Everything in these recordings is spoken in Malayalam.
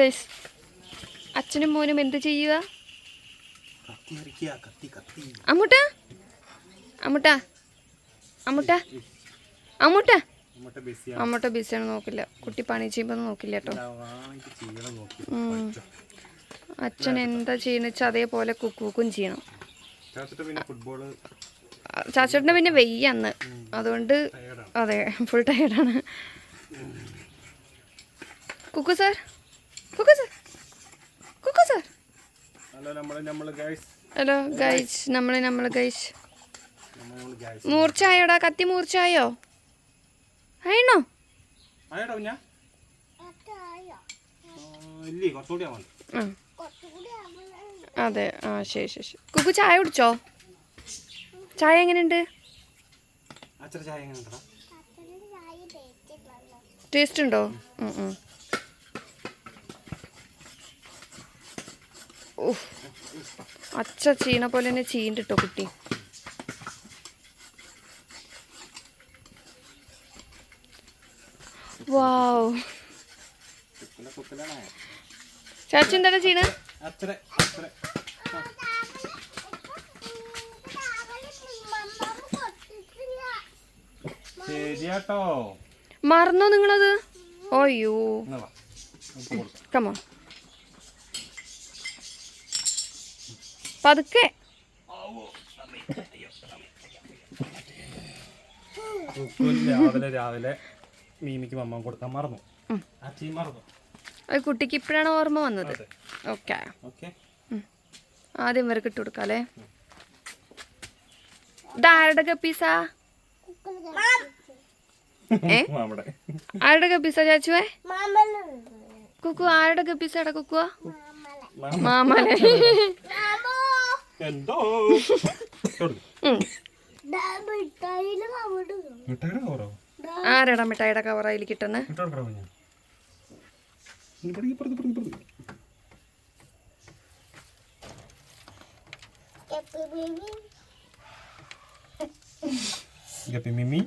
ഗൈസ് അച്ഛനും മോനും എന്ത് ചെയ്യുക? അമ്മൂട്ട? അമ്മൂട്ട? അമ്മൂട്ട? അമ്മൂട്ട? അമ്മൂട്ട ബിസിയാണ് നോക്കില്ല. കുട്ടി പണി ചെയ്യുമ്പോൾ നോക്കില്ല കേട്ടോ. ചെയ്യണം അച്ഛൻ എന്താ വെച്ചാൽ അതേപോലെ കുക്കുക്കും ചെയ്യണം. ചാച്ചേട്ടന് പിന്നെ വെയ്യ അന്ന് അതുകൊണ്ട് അതെ full ടയർഡാണ് Kukku sir? Kukku sir Kukku sir hello guys നമ്മളെ നമ്മൾ ഗൈസ് മൂർച്ചായോടാ കത്തി മൂർച്ചായോ ആയിണോ അതെ ആ ശരി ശരി ശരി. കുക്കു ചായ കുടിച്ചോ? ചായ എങ്ങനെയുണ്ട്? ടേസ്റ്റ് ഉണ്ടോ? അച്ഛ ചീന പോലെ തന്നെ ചീണ്ടിട്ടോ കുട്ടി. വാവ്. ചാച്ചു എന്താ ചീന മറന്നോ നിങ്ങളത്? ഓയ്യോ കമോ പതുക്കെ. രാവിലെ രാവിലെ മീമിക്ക് മമ്മ കൊടുക്കാൻ മറന്നു. അത് കുട്ടിക്ക് ഇപ്പോഴാണ് ഓർമ്മ വന്നത്. ഓക്കെ. ആദ്യം ഇവർക്ക് ഇട്ട് കൊടുക്കാം അല്ലേ? ഇതാരുടെ കപ്പീസാ ഏ? ആരുടെ കപ്പീസാ ചാച്ചുവേ? കുക്കു ആരുടെ കപ്പീസാടാ കുക്കുവാ? മാമലെ എന്തോ? ഉം. മിഠായിയുടെ കവറോ ആരടാ മിഠായിയുടെ കവർ കിട്ടുന്നത് ഇപ്പുറത്ത് ഇപ്പുറത്ത് ഗപ്പി മിമ്മി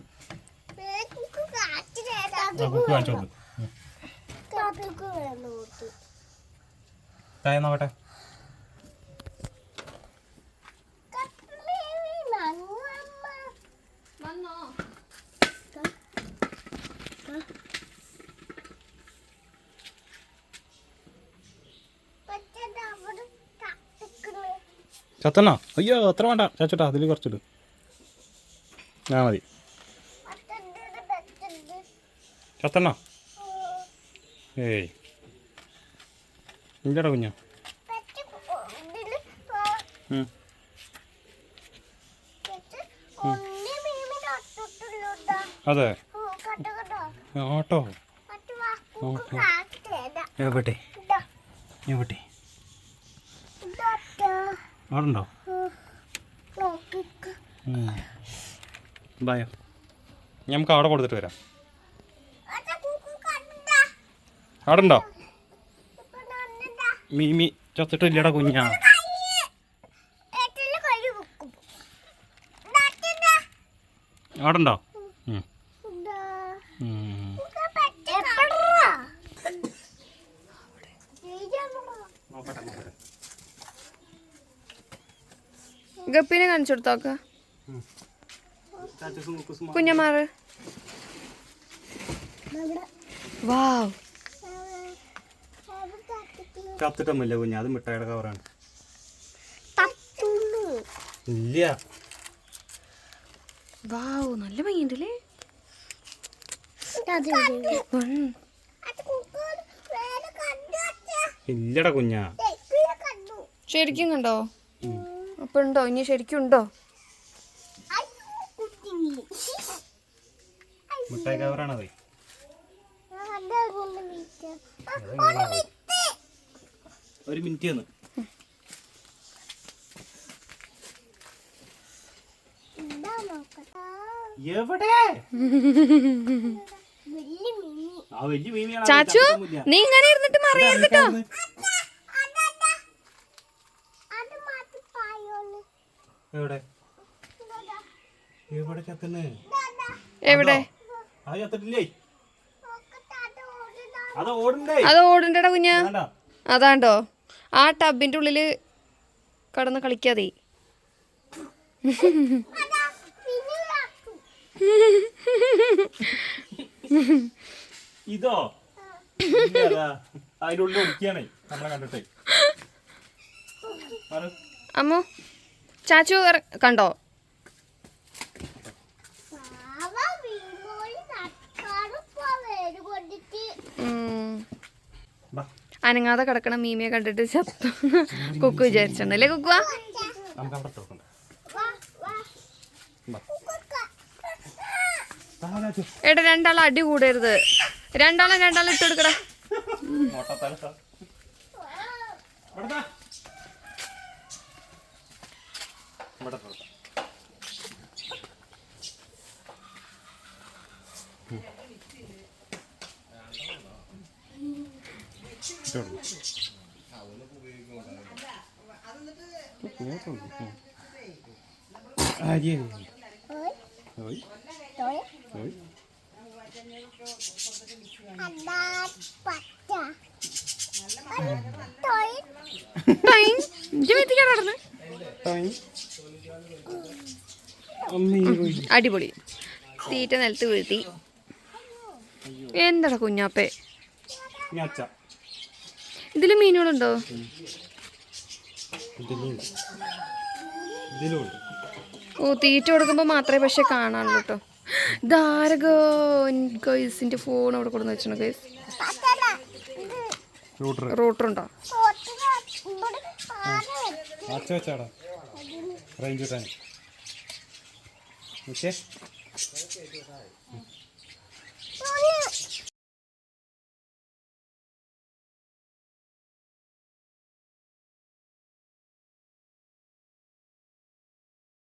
നോക്കട്ടെ ചത്തണ്ണ? അയ്യോ അത്ര വേണ്ട. ചാച്ചോട്ടാ അതിൽ കുറച്ചിട്ട് ആ മതി. ചത്തണ്ണ? ഏയ്. ഇല്ലടാ കുഞ്ഞ. അതെ. ഓട്ടോ. എവിടെ? എവിടെ? അവിടെ ഉണ്ടോ ബായോ. നമുക്ക് അവിടെ കൊടുത്തിട്ട് വരാം. ആടുണ്ടോ? മീമി ചത്തിട്ടില്ലടാ കുഞ്ഞാ. അവിടെ ഉണ്ടോ ഉം. ഉം. നോക്കട്ടെ നോക്കട്ടെ ഗപ്പിനെ കാണിച്ചു കൊടുത്തോക്ക. കുഞ്ഞമാറ് വാവ്. ചത്തിട്ടൊന്നുമില്ല കുഞ്ഞ അത് മിഠായിയുടെ കവറാണ് ഇല്ല. വാവ് നല്ല ഭംഗിയുണ്ടല്ലേ. ഇല്ലടാ കുഞ്ഞാ. ശരിക്കും കണ്ടോ? അപ്പൊ ഉണ്ടോ ഇനി ശരിക്കും ഉണ്ടോ? മിഠായി കവറാണത് ഒരു മിനിറ്റ് ഒന്ന് എവിടെ? ചാച്ചു നീ ഇങ്ങനെ ഇരുന്നിട്ട് മറിയരുത് കേട്ടോ. എവിടെ? എവിടെ ചത്തന്നെ? എവിടെ? അത് ചത്തിട്ടില്ലേ? അത് ഓടണ്ടേ? അത് ഓടണ്ടടാ കുഞ്ഞാ. അതാണ്ടോ? ആ ടബിന്റെ ഉള്ളിൽ കടന്ന് കളിക്കാതെ ഇതോ. അതിന്റെ ഉള്ളിൽ ഒടിക്കുകയാണേ നമ്മളെ കണ്ടിട്ടേ. അമ്മോ. ഇറ- കണ്ടോ? അനങ്ങാതെ കിടക്കണ മീമിയെ കണ്ടിട്ട് ചത്തു കുക്കു വിചാരിച്ചിട്ടുണ്ട്. അല്ലേ കുക്കുവാ. എടാ രണ്ടാളെ അടി കൂടരുത്. രണ്ടാളെ രണ്ടാളെ ഇട്ട് കൊടുക്കടാ. മൊട്ടത്തല സാർ. ഇവിടെ ദാ. ഇവിടെ തുറക്കാം. ഉം. ഇട്ടോ. ഇങ്ങോട്ടുണ്ട്. ഉം. അരി, അരി. ഓയ്. ഓയ്. ടൈം. ഇജ്ജ് വീട്ടിലേക്ക് നടന്ന് ടൈം. അടിപൊളി. തീറ്റ നിലത്ത് വീഴ്ത്തി. എന്താടാ കുഞ്ഞാപ്പേ. ഇതിൽ മീനുകളുണ്ടോ. ഓ തീറ്റ കൊടുക്കുമ്പോൾ മാത്രമേ പക്ഷെ കാണാനുള്ളൂ കേട്ടോ ധാരകോ ഗൈസിന്റെ ഫോൺ അവിടെ കൊടുന്ന് വെച്ചോ ഗൈസ് റൂട്ടർ. ഉണ്ടോ? റേഞ്ച് শেষ